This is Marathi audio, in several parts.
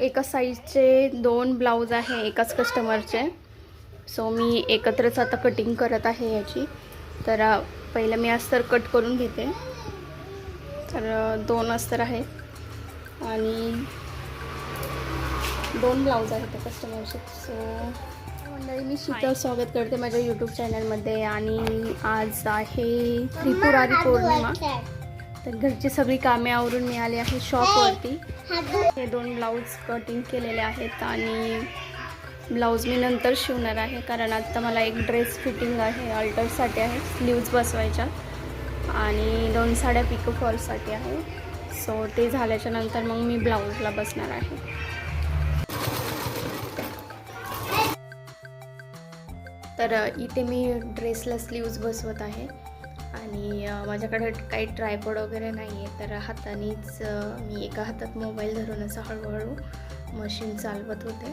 एका साईजचे दोन ब्लाऊज आहे एकाच कस्टमरचे सो मी एकत्रच आता कटिंग करत आहे याची. तर पहिलं मी अस्तर कट करून घेते. तर दोन अस्तर आहेत. आणि दोन ब्लाऊज आहेत त्या कस्टमरचे सो मंडळी मी शीतल स्वागत करते माझ्या यूट्यूब चॅनलमध्ये आणि आज आहे त्रिपुरारी पौर्णिमा. तर घरची सगळी कामे आवरून मी आले आहे शॉपवरती. हे दोन ब्लाऊज कटिंग केलेले आहेत आणि ब्लाऊज मी नंतर शिवणार आहे कारण आत्ता मला एक ड्रेस फिटिंग आहे अल्टरसाठी आहे स्लीव्ज बसवायच्या आणि दोन साड्या पिको फॉलसाठी आहे. सो ते झाल्याच्यानंतर मग मी ब्लाऊजला बसणार आहे. तर इथे मी ड्रेसला स्लीव्ज बसवत आहे. आणि माझ्याकडे काही ट्रायपॉड वगैरे नाही आहे तर हातानेच मी एका हातात मोबाईल धरून असं हळूहळू मशीन चालवत होते.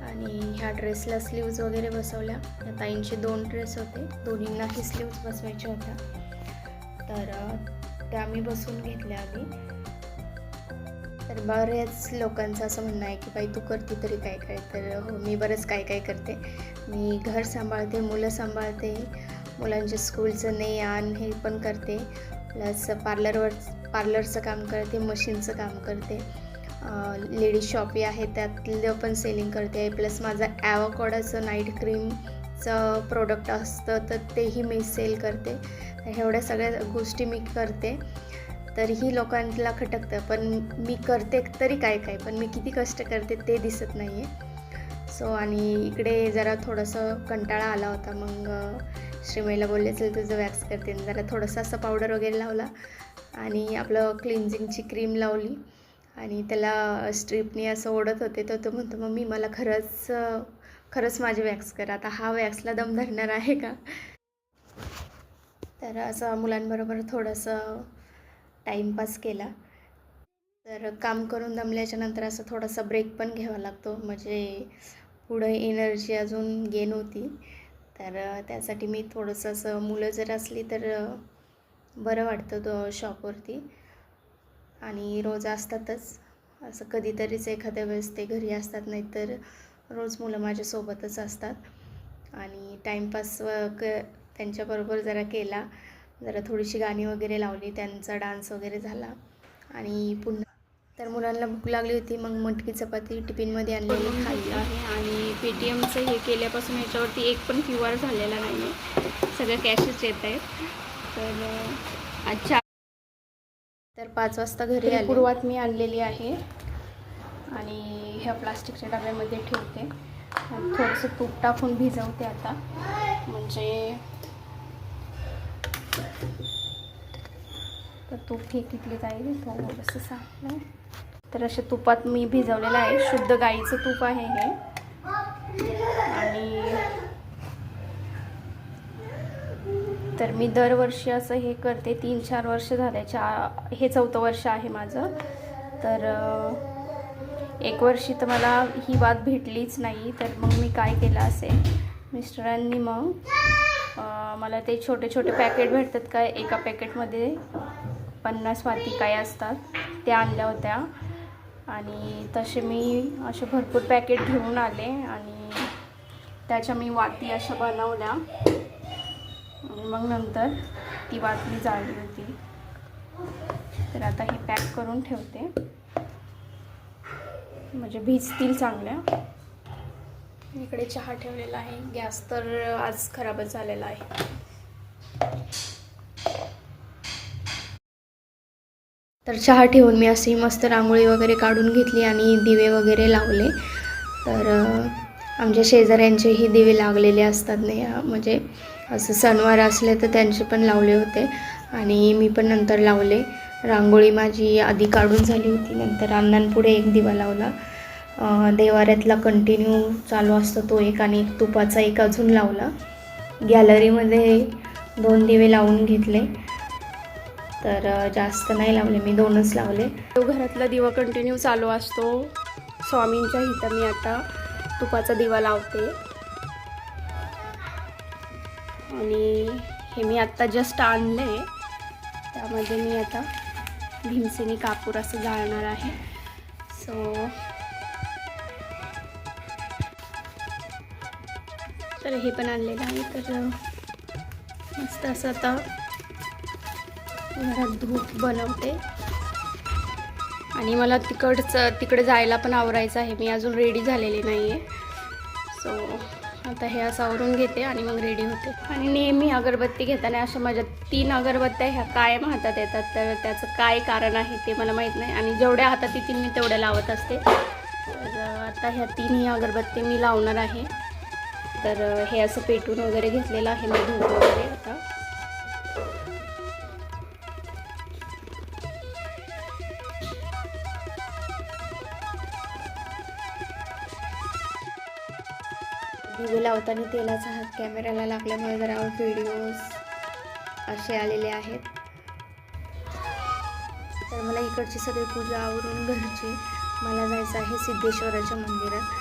आणि ह्या ड्रेसला स्लीव्ज वगैरे बसवल्या. या ताईंचे दोन ड्रेस होते. दोन्हींनाही स्लीव्ज बसवायच्या होत्या. तर त्या मी बसून घेतल्या आधी. तर बऱ्याच लोकांचं असं म्हणणं आहे की बाई तू करते तरी काय काय? तर हो मी बरंच काय काय करते. मी घर सांभाळते मुलं सांभाळते मुलांच्या स्कूलचं ने आण हे पण करते. प्लस पार्लरवर पार्लरचं काम करते मशीनचं काम करते. लेडीज शॉपी आहे त्यातलं पण सेलिंग करते. प्लस माझं ॲवाकॉडाचं नाईट क्रीमचं प्रोडक्ट असतं तर तेही मी सेल करते. एवढ्या सगळ्या गोष्टी मी करते. तरीही लोकांना खटकतं पण मी करते तरी काय काय पण मी किती कष्ट करते ते दिसत नाही आहे सो आणि इकडे जरा थोडंसं कंटाळा आला होता मग श्रीमईला बोलले असेल तुझं वॅक्स करते. जरा थोडंसं असं पावडर वगैरे लावला आणि आपलं क्लिन्झिंगची क्रीम लावली. आणि त्याला स्ट्रीपनी असं ओढत होते तर तो म्हणतो मम्मी मला खरंच खरंच माझे वॅक्स करा. आता हा वॅक्सला दम धरणार आहे का? तर असं मुलांबरोबर थोडंसं टाईमपास केला. तर काम करून दमल्याच्या नंतर असं थोडासा ब्रेक पण घ्यावा लागतो. म्हणजे पुढं एनर्जी अजून गेन होती. तर त्यासाठी मी थोडंसं असं मुलं जर असली तर बरं वाटतं तो शॉपवरती. आणि रोज असतातच. असं कधीतरीच एखाद्या वेळेस ते घरी असतात नाहीतर रोज मुलं माझ्यासोबतच असतात. आणि टाईमपास क त्यांच्याबरोबर जरा केला. जरा थोडीशी गाणी वगैरे लावली त्यांचा डान्स वगैरे झाला. आणि पुन्हा तर मुलांना भूक लागली होती मग मटकी चपाती टिफिनमध्ये आणलेली खाल्ली आहे. आणि पे टी एमचं हे केल्यापासून याच्यावरती एक पण क्यू आर झालेला नाही आहे. सगळं कॅशच येत आहेत. तर अच्छा. तर पाच वाजता घरी पूर्वात मी आणलेली आहे. आणि ह्या प्लास्टिकच्या डब्यामध्ये ठेवते. थोडंसं तूप टाकून भिजवते आता. म्हणजे तर तूप हे किती जाईल. थोडंसं सांगलं तर अशा तुपात मी भिजवलेलं आहे. शुद्ध गाईचं तूप आहे हे. आणि तर मी दरवर्षी असं हे करते. तीन चार वर्ष झाल्याच्या हे चौथं वर्ष आहे माझं. तर एक वर्षी तर मला ही बात भेटलीच नाही. तर मग मी काय केलं असेल मिस्टरांनी मग मला ते छोटे छोटे पॅकेट भेटतात काय एका पॅकेटमध्ये पन्नास वाती काय असतात? त्या आणल्या होत्या. आणि तसे मी असे भरपूर पॅकेट घेऊन आले आणि त्याच्या मी वाती अशा बनवल्या. आणि मग नंतर ती वाती जाळली होती. तर आता हे पॅक करून ठेवते. म्हणजे भिजतील चांगल्या. इकडे चहा ठेवलेला आहे. गॅस तर आज खराबच झालेला आहे. तर चहा ठेवून मी अशी मस्त रांगोळी वगैरे काढून घेतली आणि दिवे वगैरे लावले. तर आमच्या शेजाऱ्यांचेही दिवे लागलेले असतात नाही म्हणजे असं सणवार असले तर त्यांचे पण लावले होते आणि मी पण नंतर लावले. रांगोळी माझी आधी काढून झाली होती नंतर अण्णांपुढे एक दिवा लावला. देवाऱ्यातला कंटिन्यू चालू असतो तो एक आणि एक तुपाचा एक अजून लावला. गॅलरीमध्ये दोन दिवे लावून घेतले. तर जास्त नाही लावले मी दोनच लावले. तो घरातला दिवा कंटिन्यू चालू असतो. स्वामींच्या हिता मी आता तुपाचा दिवा लावते. आणि हे मी आत्ता जस्ट आणलं आहे त्यामध्ये मी आता भीमसेनी कापूर असं जाळणार आहे. सो तर हे पण आणलेलं आहे. तर मस्त असं आता जरा धूप बनवते. आणि मला तिकडचं तिकडे जायला पण आवरायचं आहे. मी अजून रेडी झालेली नाही आहे सो आता हे असं आवरून घेते आणि मग रेडी होते. आणि नेहमी अगरबत्ती घेताना अशा माझ्या तीन अगरबत्त्या ह्या कायम हातात येतात. तर त्याचं काय कारण आहे ते मला माहीत नाही. आणि जेवढ्या हातात येतील मी तेवढ्या लावत असते. तर आता ह्या तीनही अगरबत्ती मी लावणार आहे. तर हे असं पेटून वगैरे घेतलेलं आहे मी धूप वगैरे आता. उभे लावताना तेलाचा हात कॅमेऱ्याला लागल्यामुळे जरा व्हिडिओज असे आलेले आहेत. तर मला इकडची सगळी पूजा आवरून घरची मला जायचं आहे सिद्धेश्वराच्या मंदिरात.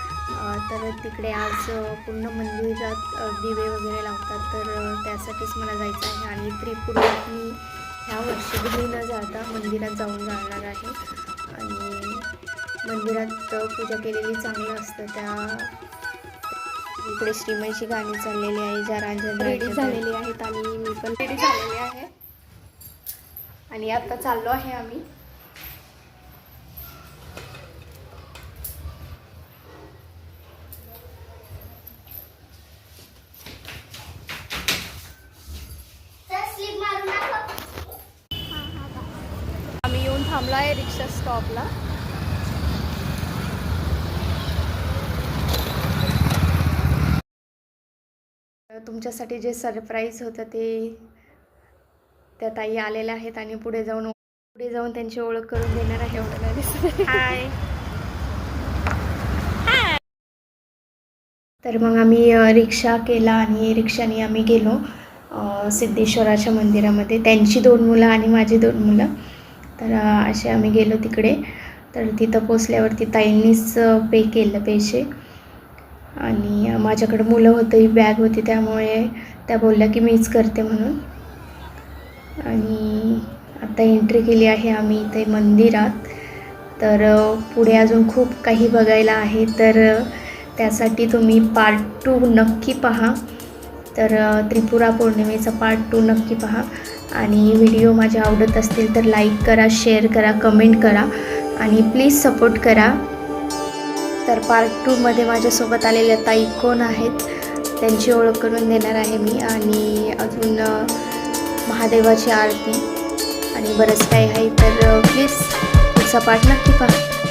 तर तिकडे आज पूर्ण मंदिरात दिवे वगैरे लावतात. तर त्यासाठीच मला जायचं आहे आणि त्रिपुरात मी ह्या वर्षी घरी न जाता मंदिरात जाऊन जाणार आहे. आणि मंदिरात पूजा केलेली चांगलं असतं. त्या इकडे श्रीमयची गाणी चाललेली आहे ज्या रांजण रेडी झालेली आहेत आणि मी पण रेडी झालेली आहे. आणि आता चाललो आहे आम्ही. आम्ही येऊन थांबलो आहे रिक्षा स्टॉपला तुमच्यासाठी जे सरप्राईज होतं ते त्या ताई आलेल्या आहेत आणि पुढे जाऊन पुढे जाऊन त्यांची ओळख करून देणार आहे एवढं दिसत हाय तर मग आम्ही रिक्षा केला आणि रिक्षाने आम्ही गेलो सिद्धेश्वराच्या मंदिरामध्ये. त्यांची दोन मुलं आणि माझी दोन मुलं. तर असे आम्ही गेलो तिकडे. तर तिथं पोचल्यावरती ताईंनीच पे केलं पैसे. आणि माझ्याकडं मुलं होतं ही बॅग होती त्यामुळे त्या बोलल्या की मीच करते म्हणून. आणि आता एंट्री केली आहे आम्ही इथे मंदिरात. तर पुढे अजून खूप काही बघायला आहे तर त्यासाठी तुम्ही पार्ट टू नक्की पहा. तर त्रिपुरा पौर्णिमेचा पार्ट टू नक्की पहा. आणि व्हिडिओ माझे आवडत असतील तर लाईक करा शेअर करा कमेंट करा. आणि प्लीज सपोर्ट करा. तर पार्ट टूमध्ये माझ्यासोबत आलेल्या ताई कोण आहेत त्यांची ओळख करून देणार आहे मी आणि अजून महादेवाची आरती. आणि बरंच काही आहे तर प्लीज पुढचा पार्ट नक्की पहा.